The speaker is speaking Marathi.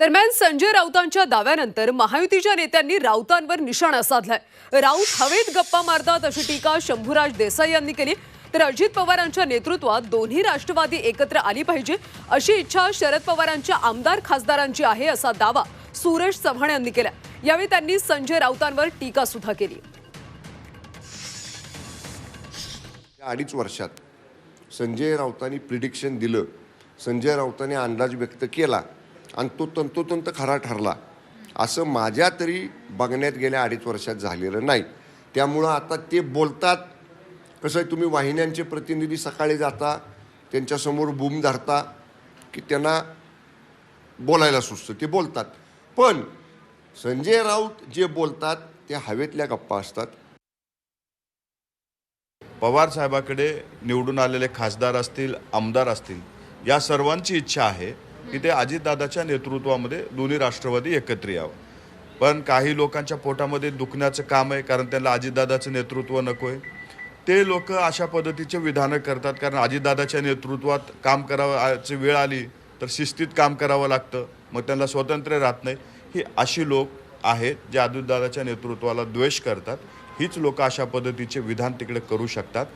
दरम्यान संजय राऊतांच्या दाव्यानंतर महायुतीच्या नेत्यांनी राऊतांवर निशाणा साधलाय. राऊत हवेत गप्पा मारतात अशी टीका शंभूराज देसाई यांनी केली. तर अजित पवारांच्या नेतृत्वात दोन्ही राष्ट्रवादी एकत्र आली पाहिजे अशी इच्छा शरद पवारांच्या आमदार खासदारांची आहे असा दावा सुरेश चव्हाण यांनी केला. यावेळी त्यांनी संजय राऊतांवर टीका सुद्धा केली. अडीच वर्षात संजय राऊतांनी प्रिडिक्शन दिलं. संजय राऊतांनी अंदाज व्यक्त केला. आणि तो तंतोतंत खरा ठरला. असं माझ्या तरी बघण्यात गेल्या अडीच वर्षात झालेलं नाही. त्यामुळं आता ते बोलतात कसं आहे तुम्ही वाहिन्यांचे प्रतिनिधी सकाळी जाता त्यांच्यासमोर बूम धरता की त्यांना बोलायला सुचतं ते बोलतात. पण संजय राऊत जे बोलतात ते हवेतल्या गप्पा असतात. पवार साहेबाकडे निवडून आलेले खासदार असतील आमदार असतील या सर्वांची इच्छा आहे की ते अजितदादाच्या नेतृत्वामध्ये दोन्ही राष्ट्रवादी एकत्र यावं. पण काही लोकांच्या पोटामध्ये दुखण्याचं काम आहे कारण त्यांना अजितदादाचं नेतृत्व नको आहे. ते लोक अशा पद्धतीचे विधानं करतात कारण अजितदादाच्या नेतृत्वात काम करावाची वेळ आली तर शिस्तीत काम करावं लागतं. मग त्यांना स्वतंत्र राहत नाही. ही अशी लोक आहेत जे अजितदादाच्या नेतृत्वाला द्वेष करतात. हीच लोक अशा पद्धतीचे विधान तिकडे करू शकतात.